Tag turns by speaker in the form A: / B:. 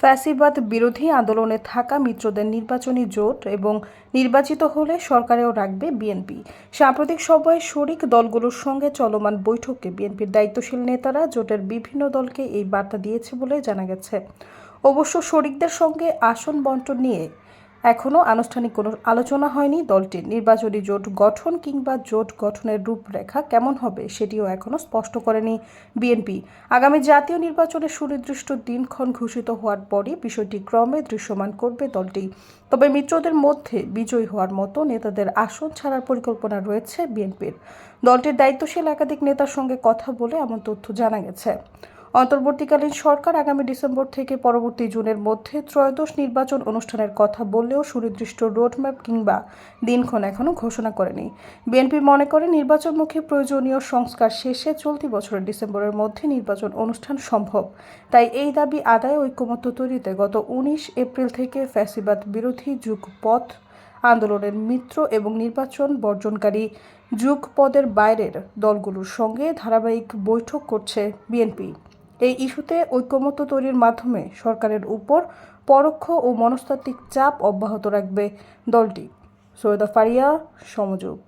A: ফ্যাসিবাদ বিরোধী আন্দোলনে থাকা মিত্রদের নির্বাচনী জোট এবং নির্বাচিত হলে সরকারেও রাখবে বিএনপি। সাম্প্রতিক সময়ে শরিক দলগুলোর সঙ্গে চলমান বৈঠকে বিএনপির দায়িত্বশীল নেতারা জোটের বিভিন্ন দলকে এই বার্তা দিয়েছে বলে জানা গেছে। অবশ্য শরিকদের সঙ্গে আসন বন্টন নিয়ে এখনও আনুষ্ঠানিক কোনো আলোচনা হয়নি দলটির। নির্বাচনী জোট গঠন কিংবা জোট গঠনের রূপরেখা কেমন হবে সেটিও এখনও স্পষ্ট করেনি বিএনপি। আগামী জাতীয় নির্বাচনের সুনির্দিষ্ট দিনক্ষণ ঘোষিত হওয়ার পরই বিষয়টি ক্রমে দৃশ্যমান করবে দলটি। তবে মিত্রদের মধ্যে বিজয়ী হওয়ার মতো নেতাদের আসন ছাড়ার পরিকল্পনা রয়েছে বিএনপির। দলটির দায়িত্বশীল একাধিক নেতার সঙ্গে কথা বলে এমন তথ্য জানা গেছে। অন্তর্বর্তীকালীন সরকার আগামী ডিসেম্বর থেকে পরবর্তী জুনের মধ্যে ত্রয়োদশ নির্বাচন অনুষ্ঠানের কথা বললেও সুনির্দিষ্ট রোডম্যাপ কিংবা দিনক্ষণ এখনও ঘোষণা করেনি। বিএনপি মনে করে নির্বাচনমুখী প্রয়োজনীয় সংস্কার শেষে চলতি বছরের ডিসেম্বরের মধ্যে নির্বাচন অনুষ্ঠান সম্ভব। তাই এই দাবি আদায় ঐক্যমত্য তৈরিতে গত উনিশ এপ্রিল থেকে ফ্যাসিবাদ বিরোধী যুগপথ আন্দোলনের মিত্র এবং নির্বাচন বর্জনকারী যুগপদের বাইরের দলগুলোর সঙ্গে ধারাবাহিক বৈঠক করছে বিএনপি। এই ইস্যুতে ঐক্যমত্য তৈরির মাধ্যমে সরকারের উপর পরোক্ষ ও মনস্তাত্ত্বিক চাপ অব্যাহত রাখবে দলটি। সৈয়দা ফারিয়া, সমযোগ।